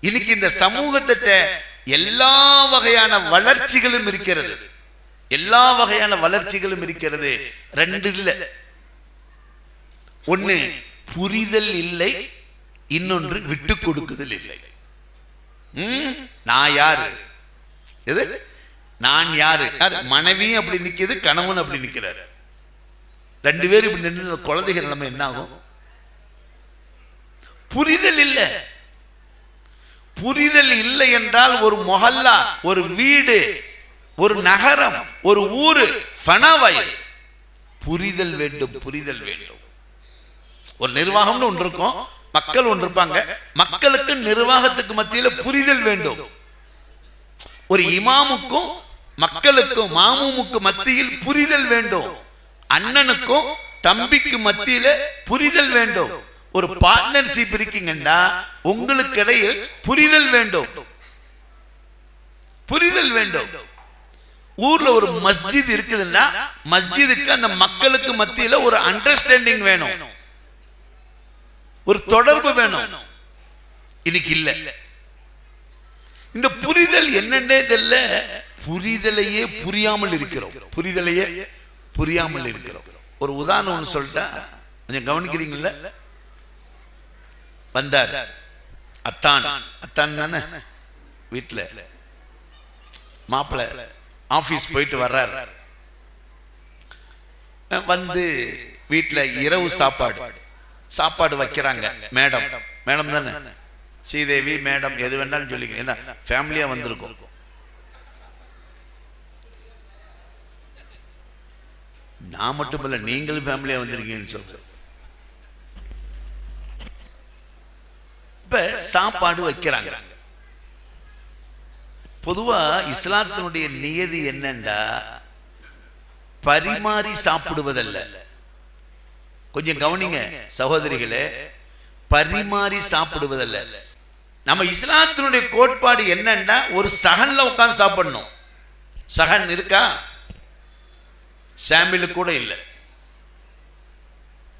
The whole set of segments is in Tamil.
இன்னைக்கு இந்த சமூகத்திட்ட எல்லா வகையான வளர்ச்சிகளும் இருக்கிறது. எல்லா வகையான வளர்ச்சிகளும் இருக்கிறது. ரெண்டு இல்லை. ஒண்ணு புரிதல் இல்லை. இன்னொன்று விட்டு கொடுக்குதல் இல்லை. நான் யாரு? எது? நான் யாரு? யாரு? மனைவியும் அப்படி நிக்குது கணவன் அப்படி நிக்கிறாரு. ரெண்டு பேரும் இப்படி நின்று குழந்தைகள் நிலைமை என்ன ஆகும் புரிதல் இல்லை. புரிதல் இல்லை என்றால் ஒரு மொஹல்லா ஒரு வீடு ஒரு நகரம் ஒரு ஊரு ஃபனவயல் புரிதல் வேண்டும் புரிதல் வேண்டும். ஒரு நிர்வாகம்னு ஒன்று இருக்கும் மக்கள் ஒன்று இருப்பாங்க. மக்களுக்கு நிர்வாகத்துக்கு மத்தியில் புரிதல் வேண்டும். ஒரு இமாமுக்கும் மக்களுக்கும் மாமுமுக்கு மத்தியில் புரிதல் வேண்டும். அண்ணனுக்கும் தம்பிக்கு மத்தியில புரிதல் வேண்டும். ஒரு பார்ட்னர்ஷிப் இருக்கீங்கன்னா உங்களுக்கு இடையில் புரிதல் வேண்டும். புரிதல் வேண்டும். ஊர்ல ஒரு மஸ்ஜித் இருக்குதுன்னா மஸ்ஜிதுக்கு அந்த மக்களுக்கு மத்தியில ஒரு அண்டர்ஸ்டாண்டிங் வேணும். ஒரு தொடர்பு வேணும். இன்னைக்கு இல்ல. இந்த புரிதல் என்னன்னே தெரியல புரிதலையே புரியாமல் இருக்கிறோம். புரிதலையே புரியாமல் இருக்கிறோம். ஒரு உதாரணம் ஒன்று சொல்லிட்டா கொஞ்சம் கவனிக்கிறீங்களா? வந்தார். அத்தான். அத்தான் தானே? வீட்டில் மாப்பிள்ளை ஆபீஸ் போயிட்டு வர்றார். வந்து வீட்டில் இரவு சாப்பாடு. சாப்பாடு. வைக்கிறாங்க. மேடம். மேடம். தானே? ஸ்ரீதேவி மேடம் எது வேணாலும் சொல்லிக்க என்ன ஃபேமிலியா வந்திருக்கும். நான் மட்டும் இல்ல நீங்களும் ஃபேமிலியா வந்திருக்கீங்கன்னு சொல்றேன். சாப்பாடு வைக்கிறாங்க. பொதுவா இஸ்லாத்தினுடைய நியதி என்னண்டா? பரிமாறி சாப்பிடுவதல்ல. கொஞ்சம் கவனிங்க சகோதரிகளே பரிமாறி சாப்பிடுவதல்ல. நம்ம இஸ்லாத்தினுடைய கோட்பாடு என்னன்னா ஒரு சகன்ல உட்கார்ந்து சாப்பிடணும். சகன் இருக்கா? சாம்பிள் கூட இல்லை.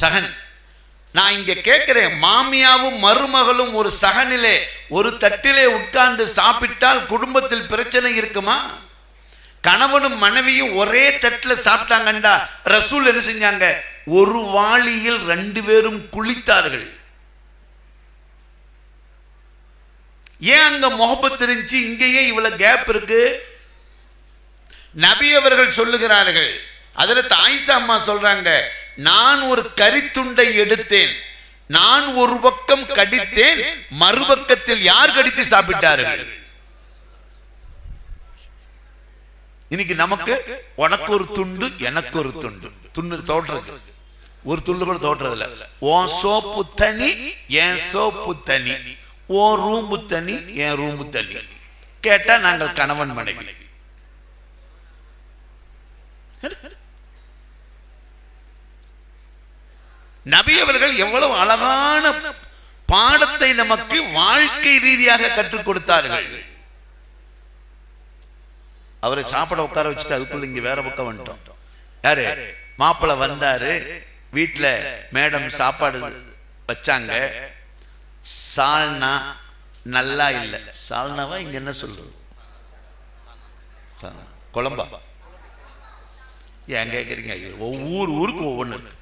சகன். நான் இங்க கேட்கிறேன் மாமியாவும் மருமகளும் ஒரு சகனிலே ஒரு தட்டிலே உட்கார்ந்து சாப்பிட்டால் குடும்பத்தில் பிரச்சனை இருக்குமா? கணவனும் மனைவியும் ஒரே தட்டில் சாப்பிட்டாங்கண்டா ரசூல் என்ன செஞ்சாங்க? ஒரு வாளியில் ரெண்டு பேரும் குளித்தார்கள். ஏன் அங்க முகப்பத் இருந்துச்சு இங்கேயே இவ்வளவு கேப் இருக்கு? நபி அவர்கள் சொல்லுகிறார்கள். அதில் தாய்சா அம்மா சொல்றாங்க நான் ஒரு கரித்துண்டை எடுத்தேன். நான் ஒரு பக்கம் கடித்தேன். மறுபக்கத்தில் யார் கடித்து சாப்பிட்டார்கள்? இன்னைக்கு நமக்கு உனக்கு ஒரு துண்டு எனக்கு ஒரு துண்டு. துண்டு தோற்றது ஒரு துண்டு கூட தோற்றது இல்ல உன் சோப்பு தனி என் சோப்பு தனி. ஓ ரூம்பு தனி என் ரூம்பு தனி. கேட்டா நாங்கள் கணவன் மனைவி. நபி அவர்கள் எவ்வளவு அழகான பாடத்தை நமக்கு வாழ்க்கை ரீதியாக கற்றுக் கொடுத்தார்கள். அவரை சாப்பிட உட்கார வச்சுட்டு அதுக்குள்ள இங்க வேற பக்கம் வந்துட்டோம். யாரு? மாப்பிள்ளை வந்தாரு. வீட்டுல மேடம் சாப்பாடு வச்சாங்க. சால்னா நல்லா இல்லை. சால்னாவா இங்க என்ன சொல்றது? குழம்பா? ஏன் கேட்குறீங்க ஒவ்வொரு ஊருக்கு ஒவ்வொன்று இருக்கு.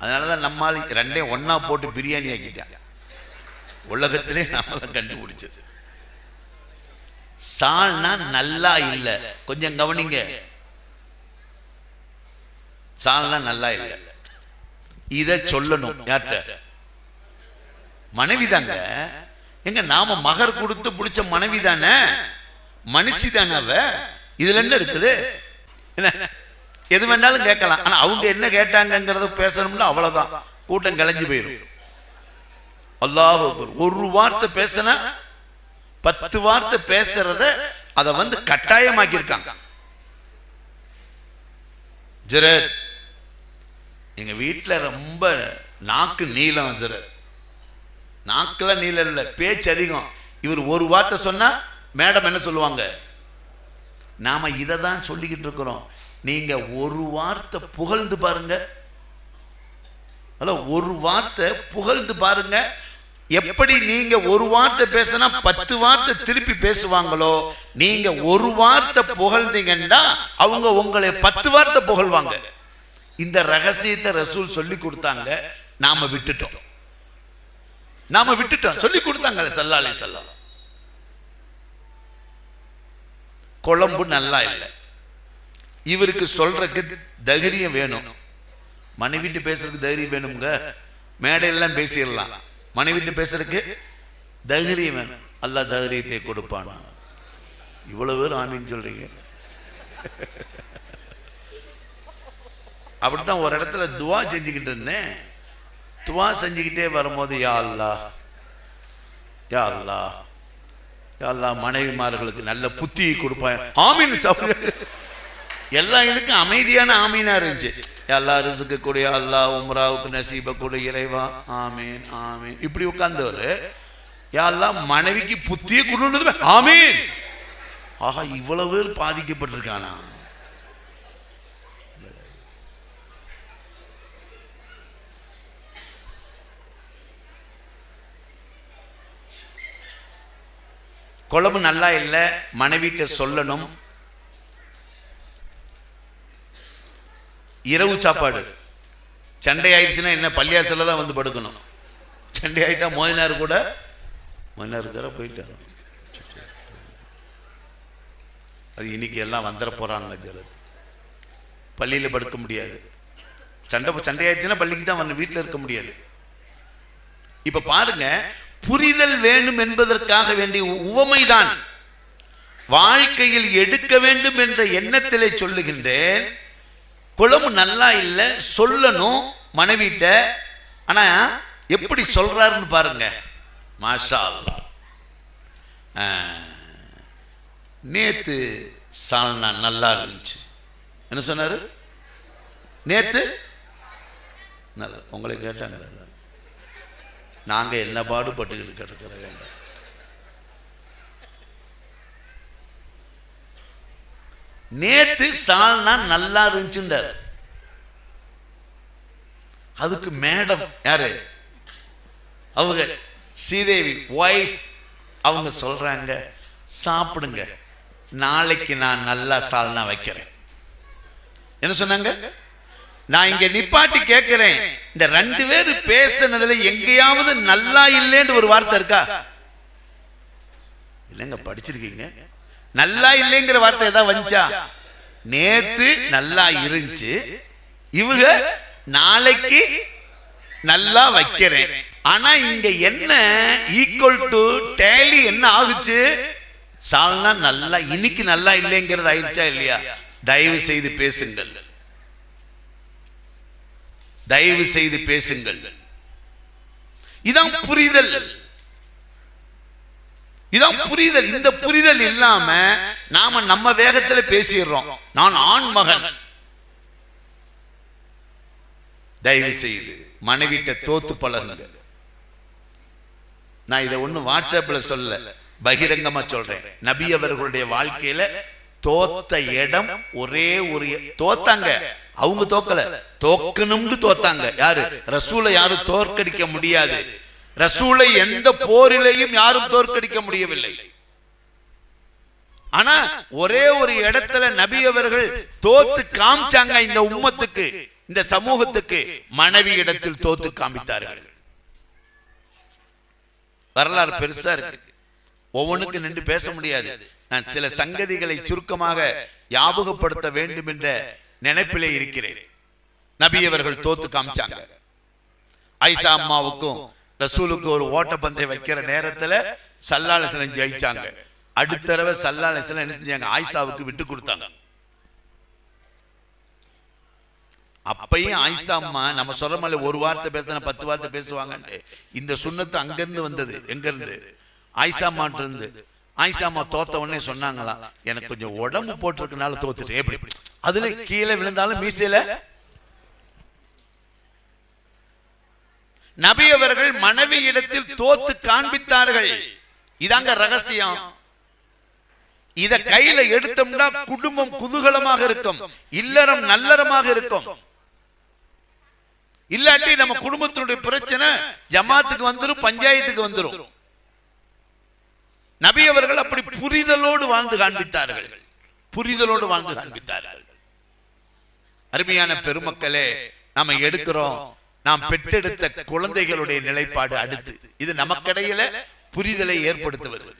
அதனாலதான் நம்மால் ரெண்டே ஒன்றா போட்டு பிரியாணி ஆக்கிட்டான். உலகத்திலே நாம தான் கண்டுபிடிச்சது. சால்னா நல்லா இல்லை. கொஞ்சம் கவனிங்க. சால்னா நல்லா இல்லை. இத சொல்லணும் யார்கிட்ட? மனைவி தாங்க. எங்க நாம மகர் கொடுத்து பிடிச்ச மனைவி தானே? மனுஷி தானே அவ? இதுல என்ன இருக்குது? என்ன? எது வேணாலும் கேட்கலாம். ஆனா அவங்க என்ன கேட்டாங்கங்கிறத பேசணும்னா அவ்வளவுதான். கூட்டம் கலைஞ்சு போயிடும் அல்லாஹ் ஒரு வார்த்தை பேசினா பத்து வார்த்தை பேசுறத அதை வந்து கட்டாயமாக்கியிருக்காங்க. ஜரத் எங்க வீட்டுல ரொம்ப நாக்கு நீளம் ஜரத் நாக்குல நீளம் இல்லை பேச்சு அதிகம். இவர் ஒரு வார்த்தை சொன்னா மேடம் என்ன சொல்லுவாங்க? நாம இதை தான் சொல்லிக்கிட்டு இருக்கிறோம். நீங்க ஒரு வார்த்தை புகழ்ந்து பாருங்க. அல்ல ஒரு வார்த்தை புகழ்ந்து பாருங்க. எப்படி நீங்க ஒரு வார்த்தை பேசினா பத்து வார்த்தை திருப்பி பேசுவாங்களோ நீங்க ஒரு வார்த்தை புகழ்ந்தீங்கன்னா அவங்க உங்களை பத்து வார்த்தை புகழ்வாங்க. இந்த ரகசியத்தை ரசூல் சொல்லி கொடுத்தாங்க நாம விட்டுட்டோம். நாம விட்டுட்டோம் சொல்லி கொடுத்தாங்க சல்லாலே செல்லாம் குழம்பு நல்லா இல்லை. இவருக்கு சொல்றதுக்கு தைரியம் வேணும். மனைவிட்டு பேசுறதுக்கு தைரியம் வேணுங்க மேடையெல்லாம் பேசிடலாம். மனைவிட்டு பேசுறதுக்கு தைரியம் வேணும். அல்ல தைரியத்தை கொடுப்பானா. இவ்வளவு பேர் ஆமின்னு சொல்றீங்க. அப்படித்தான் ஒரு இடத்துல துவா செஞ்சுக்கிட்டு இருந்தேன். துவா செஞ்சுக்கிட்டே வரும்போது யா அல்லா யா அல்லா யா அல்லா மனைவிமார்களுக்கு நல்ல புத்தியை கொடுப்பான் ஆமீன் சாப்பிடு எல்லா இதுக்கும் அமைதியான ஆமீனா இருந்துச்சு. எல்லா ரிசுக்கு கூடிய அல்லா உம்ராவுக்கு நசீப கூட இறைவா. ஆமீன் ஆமீன். இப்படி உட்கார்ந்தவர் யாரெல்லாம் மனைவிக்கு புத்திய கொண்டு ஆமீன். ஆஹா இவ்வளவு பேர் பாதிக்கப்பட்டிருக்கானா? குழம்பு நல்லா இல்லை மனைவிட்ட சொல்லணும். இரவு சாப்பாடு. சண்டை ஆயிடுச்சுன்னா என்ன பள்ளியாசல தான் வந்து படுக்கணும். சண்டை ஆயிட்டா மோதினார் கூட மோதினார் இருக்கிற போயிட்டார்? அது இன்னைக்கு எல்லாம் வந்துட போறாங்க ஜலது பள்ளியில் படுக்க முடியாது. சண்டை சண்டை ஆயிடுச்சுன்னா பள்ளிக்கு தான் வந்து வீட்டில் இருக்க முடியாது. இப்ப பாருங்க புரிதல் வேண்டும் என்பதற்காக வேண்டிய உவமைதான். வாழ்க்கையில் எடுக்க வேண்டும் என்ற எண்ணத்திலே சொல்லுகின்றேன் குழம்பு நல்லா இல்லை சொல்லணும் மனைவிட்ட. ஆனா எப்படி சொல்றாருன்னு பாருங்க. மாஷா அல்லாஹ். நேற்று நேத்து சால்னா நல்லா இருந்துச்சு. என்ன சொன்னாரு? நேத்து? நல்லா உங்களை கேட்டாங்க. நாங்க என்ன பாடுபட்டுக்கிட்டு வேண்டாம் நேத்து சால்னா நல்லா இருந்துச்சுண்டார் அதுக்கு மேடம் யாரு? அவங்க ஸ்ரீதேவி ஒய்ஃப் அவங்க சொல்றாங்க சாப்பிடுங்க. நாளைக்கு நான் நல்லா சால்னா வைக்கிறேன். என்ன சொன்னாங்க? நான் இங்க நிப்பாட்டி கேட்கிறேன். இந்த ரெண்டு பேர் பேசுனதுல எங்கேயாவது நல்லா இல்லைன்னு ஒரு வார்த்தை இருக்கா? இல்லைங்க படிச்சிருக்கீங்க. நல்லா இல்லைங்கிற வார்த்தை ஏதாவது வந்துச்சா? நேத்து நல்லா இருந்துச்சு. இவங்க நாளைக்கு நல்லா வைக்கிறேன். ஆனா இங்க என்ன ஈக்குவல் டு டேலி என்ன ஆகுச்சு? சால்னா நல்லா இன்னைக்கு நல்லா இல்லைங்கிறது ஆயிடுச்சா இல்லையா? தயவு செய்து பேசுங்கள். தயவு செய்து பேசுங்கள். இதான் புரிதல். இதான் புரிதல். இந்த புரிதல் இல்லாம நாம நம்ம வேகத்துல பேசிடுறோம். நான் ஆண் மகன். தயவு செய்து மனைவிட்ட தோத்து பழகுங்க நான் இதை ஒண்ணு வாட்ஸ்அப்ல சொல்ல பகிரங்கமா சொல்றேன். நபி அவர்களுடைய வாழ்க்கையில தோத்த இடம் ஒரே ஒரு தோத்தாங்க. அவங்க தோக்கல. தோக்கணும்னு தோத்தாங்க. யாரு? ரசூலை யாரும் தோற்கடிக்க முடியாது. ரசூலை எந்த போரிலையும் யாரும் தோற்கடிக்க முடியவில்லை. ஆனா ஒரே ஒரு இடத்துல நபி அவர்கள் தோத்து காமிச்சாங்க இந்த உம்மத்துக்கு இந்த சமூகத்துக்கு மனைவி இடத்தில் தோத்து காமித்தார்கள். வரலாறு பெருசா இருக்கு. ஒவ்வொன்றுக்கு நின்று பேச முடியாது. நான் சில சங்கதிகளை சுருக்கமாக ஞாபகப்படுத்த வேண்டும் என்ற நினைப்பிலே இருக்கிறேன். நபி அவர்கள் தோத்து காமிச்சாங்க. ஐசா அம்மாவுக்கும் ரசூலுக்கு ஒரு ஓட்டப்பந்தயம் வைக்கிற நேரத்துல சல்லாலசனம் ஜெயிச்சாங்க. அடுத்த தடவை சல்லாலசலம் என்ன செஞ்சாங்க? ஆயிஷாவுக்கு விட்டு கொடுத்தாங்க. அப்பையும் ஆயிஷா அம்மா நம்ம சொல்ற மாதிரி ஒரு வார்த்தை பேசினா பத்து வார்த்தை பேசுவாங்கன்ட்டு. இந்த சுண்ணத்து அங்கிருந்து வந்தது. எங்க இருந்து ஆயிஷா அம்மாட்டு இருந்து. ஆயிஷா அம்மா தோத்த உடனே சொன்னாங்களாம் எனக்கு கொஞ்சம் உடம்பு போட்டிருக்கனால தோத்துட்டேன் எப்படி அதுல கீழே விழுந்தாலும் மீசையில நபி அவர்கள் மனைவி இடத்தில் தோத்து காண்பித்தார்கள். இதாங்க ரகசியம். இத கையில எடுத்தோம்னா குடும்பம் குதூகலமாக இருக்கும். இல்லறம் நல்லறமாக இருக்கும். இல்லாட்டி நம்ம குடும்பத்தினுடைய பிரச்சனை ஜமாத்துக்கு வந்துரும் பஞ்சாயத்துக்கு வந்துடும் நபி அவர்கள் அப்படி புரிதலோடு வாழ்ந்து காண்பித்தார்கள். புரிதலோடு வாழ்ந்து காண்பித்தார்கள். அருமையான பெருமக்களே நாம எடுக்கிறோம். நாம் பெற்றெடுத்த குழந்தைகளுடைய நிலைப்பாடு அடுத்து. இது நமக்கிடையில புரிதலை ஏற்படுத்துவது.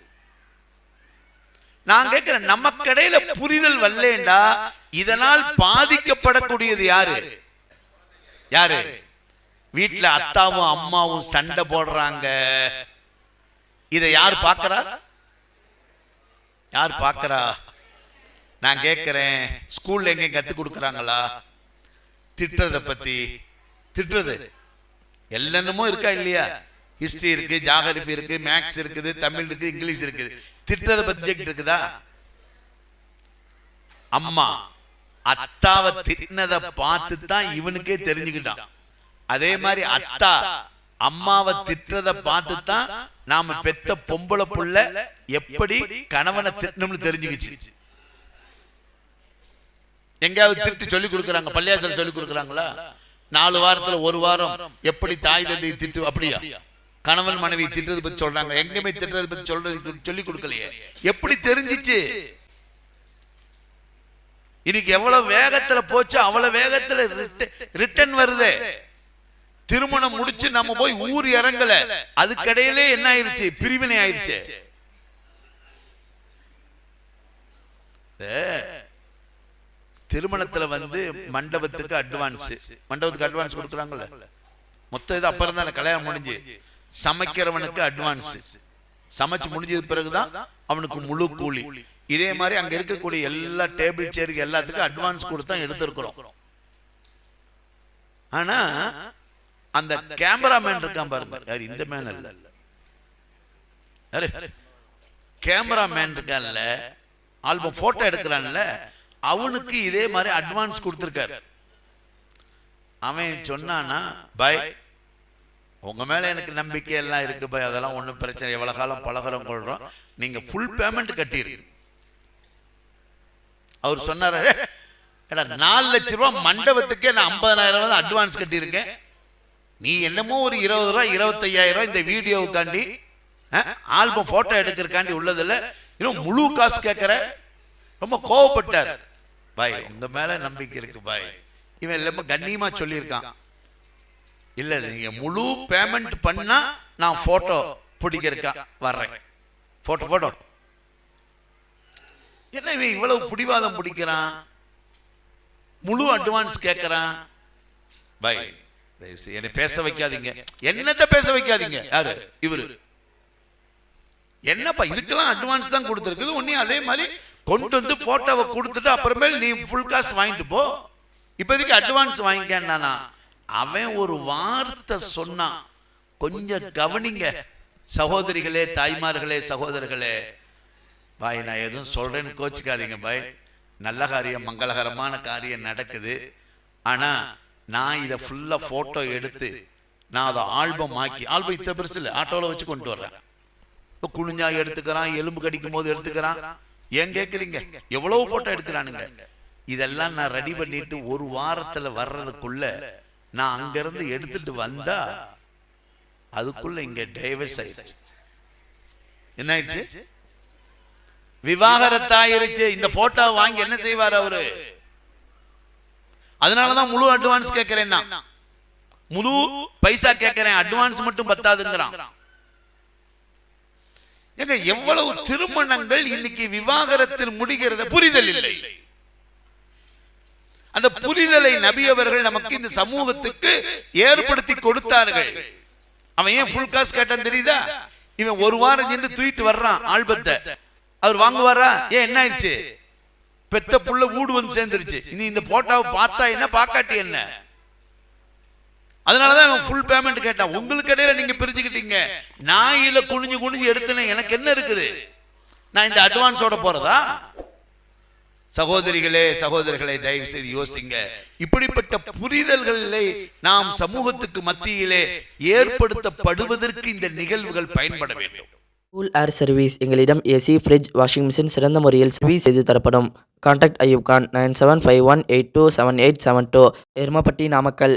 நான் கேட்கிறேன் நமக்கிடையில புரிதல் வரலேண்டா இதனால் பாதிக்கப்படக்கூடியது யாரு? யாரு? வீட்டுல அத்தாவும் அம்மாவும் சண்டை போடுறாங்க. இதை யார் பார்க்கறா? யார் பார்க்கறா? நான் கேட்கிறேன் ஸ்கூல்ல எங்க கத்து கொடுக்குறாங்களா? திட்டுறத பத்தி திட்டுறது. எல்லாமே இருக்கா இல்லையா? ஹிஸ்டரி இருக்கு ஜாகிரபி இருக்கு மேக்ஸ் இருக்குது தமிழ் இருக்கு இங்கிலீஷ் இருக்குது. திட்டுறத பத்தி கேட்டு இருக்குதா? அம்மா அத்தாவை திட்டினதை பார்த்து தான் இவனுக்கே தெரிஞ்சுக்கிட்டான். அதே மாதிரி அத்தா அம்மாவை திட்டுறத பார்த்து தான் நாம பெத்த பொம்பளை புள்ள எப்படி கணவனை திட்டணும்னு தெரிஞ்சுக்கிச்சு. எங்கேயாவது திருட்டு சொல்லி கொடுக்குறாங்க பள்ளியாசல் சொல்லி கொடுக்குறாங்களா? நாலு வாரத்துல ஒரு வாரம். எப்படி தாய் தந்தை திட்டு அப்படியா? கணவன் மனைவி திட்டுறது பத்தி சொல்றாங்க. எங்கேயுமே திட்டுறது பத்தி சொல்றது சொல்லி கொடுக்கலையே. எப்படி தெரிஞ்சிச்சு? இன்னைக்கு எவ்வளவு வேகத்துல போச்சு அவ்வளவு வேகத்துல ரிட்டர்ன் வருது. திருமணம் முடிச்சு நம்ம போய் ஊர் இறங்கல. அதுக்கடையிலே என்ன ஆயிருச்சு? பிரிவினை ஆயிருச்சு. திருமணத்துல வந்து மண்டபத்துக்கு அட்வான்ஸ் மண்டபத்துக்கு அட்வான்ஸ் கொடுக்குறாங்கல்ல? மொத்த இது அப்புறம் தானே கல்யாணம் முடிஞ்சு. சமைக்கிறவனுக்கு அட்வான்ஸ் சமைச்சு முடிஞ்சது பிறகுதான் அவனுக்கு முழு கூலி. இதே மாதிரி அங்க இருக்கக்கூடிய எல்லா டேபிள் சேருக்கு எல்லாத்துக்கும் அட்வான்ஸ் கொடுத்தா எடுத்திருக்கிறோம். ஆனா அந்த கேமராமேன் இருக்கான் பாருங்க. யார்? இந்த மேன் இல்ல யாரு? கேமராமேன் இருக்கான்ல. ஆல்பம் போட்டோ எடுக்கிறான்ல. அவனுக்கு இதே மாதிரி அட்வான்ஸ் கொடுத்துருக்காரு. அவன் சொன்னானா பாய் உங்க மேல எனக்கு நம்பிக்கை எல்லாம் இருக்கு பாய். அதெல்லாம் ஒண்ணும் பிரச்சனை எவ்வளவு காலம் பலகாரம் கொள்றோம். நீங்க ஃபுல் பேமெண்ட் கட்டிடுங்க அவர் சொன்னாரு ஏடா நாலு லட்ச ரூபாய் மண்டபத்துக்கே நான் ஐம்பதனாயிரம் ரூபாய் அட்வான்ஸ் கட்டியிருக்கேன். நீ என்னமோ ஒரு இருபது ரூபாய் இருபத்தையாயிரம் ரூபாய் இந்த வீடியோவுக்காண்டி ஆல்பம் போட்டோ எடுக்கிறக்காண்டி உள்ளதில்ல இன்னும் முழு காசு கேட்கிற ரொம்ப கோவப்பட்டார். பாய் உங்க மேல நம்பிக்கை இருக்கு பாய். இவன் ரொம்ப கண்ணியமா சொல்லியிருக்கான். இல்ல நீங்க முழு பேமெண்ட் பண்ணா நான் போட்டோ பிடிக்கிறக்கா வர்றேன். போட்டோ போட்டோ என்ன இவன் இவ்வளவு பிடிவாதம் பிடிக்கிறான்? முழு அட்வான்ஸ் கேட்கறான் பாய் என்னை பேச வைக்காதீங்க. என்னத்த பேச வைக்காதீங்க? யாரு? இவரு. என்னப்பா இதுக்கெல்லாம் அட்வான்ஸ் தான் கொடுத்துருக்குது. உடனே அதே மாதிரி கொண்டு வந்து போட்டோவை கொடுத்துட்டு அப்புறமேல் நீ ஃபுல் காசு வாங்கிட்டு போ. இப்போதைக்கு அட்வான்ஸ் வாங்கிக்கன்னா அவன் ஒரு வார்த்தை சொன்னான். கொஞ்சம் கவனிங்க. சகோதரிகளே தாய்மார்களே சகோதரர்களே. பாய் நான் எதுவும் சொல்றேன்னு கோச்சிக்காதீங்க பாய். நல்ல காரியம் மங்களகரமான காரியம் நடக்குது. ஆனா நான் இதை ஃபுல்லா போட்டோ எடுத்து நான் அதை ஆல்பம் ஆக்கி ஆல்பம் இத்த பெருசு இல்லை ஆட்டோவில் வச்சு கொண்டு வர்றேன். இப்போ குனிஞ்சா எடுத்துக்கிறான் எலும்பு கடிக்கும் போது எடுத்துக்கிறான். ஏன் கேட்குறீங்க எவ்வளவு போட்டோ எடுக்கிறானுங்க? இதெல்லாம் நான் ரெடி பண்ணிட்டு ஒரு வாரத்துல வர்றதுக்குள்ள நான் அங்கிருந்து எடுத்துட்டு வந்தா அதுக்குள்ள இங்க டைவர்ஸ் ஆயிடுச்சு. என்ன ஆயிடுச்சு விவாகரத்தாயிருச்சு. இந்த போட்டோ வாங்கி என்ன செய்வார் அவரு? அதனாலதான் முழு அட்வான்ஸ் கேட்கிறேன் முழு பைசா கேட்கிறேன் அட்வான்ஸ் மட்டும் பத்தாதுங்கிறான். ஏங்க எவ்வளவு திருமணங்கள் இன்னைக்கு விவாகரத்தில் முடிகிறது. புரிதல் இல்லை. அந்த புரிதலை நபி அவர்கள் நமக்கு இந்த சமூகத்துக்கு ஏற்படுத்தி கொடுத்தார்கள். அவன் ஏன் ஃபுல் காசு கேட்டான் தெரியுதா? இவன் ஒரு வாரம் நின்று தூக்கிட்டு வர்றான் ஆல்பத்தை. அவர் வாங்குவாரா? ஏன் என்ன ஆயிடுச்சு? பெத்த புள்ள வீடு வந்து சேர்ந்துருச்சு. இனி இந்த போட்டோவை பார்த்தா என்ன? பாக்காட்டி என்ன? அதனால தான் அவன் ஃபுல் பேமெண்ட் கேட்டான். உங்களுக்கு இடையில நீங்க பிரிச்சுக்கிட்டீங்க நான் இதில் குனிஞ்சு குனிஞ்சு எடுத்தேன் எனக்கு என்ன இருக்குது? நான் இந்த அட்வான்ஸோட போறதா? சகோதரிகளே சகோதரிகளை தயவு செய்து யோசிங்க. இப்படிப்பட்ட புரிதல்களை நாம் சமூகத்துக்கு மத்தியிலே ஏற்படுத்தப்படுவதற்கு இந்த நிகழ்வுகள் பயன்பட வேண்டும். கூல் ஏர் சர்வீஸ் எங்களிடம் ஏசி ஃப்ரிட்ஜ் வாஷிங் மிஷின் சிறந்த முறையில் சர்வீஸ் செய்து தரப்படும். Contact Ayub Khan nine seven five one eight two seven eight seven two Erumapatti Namakkal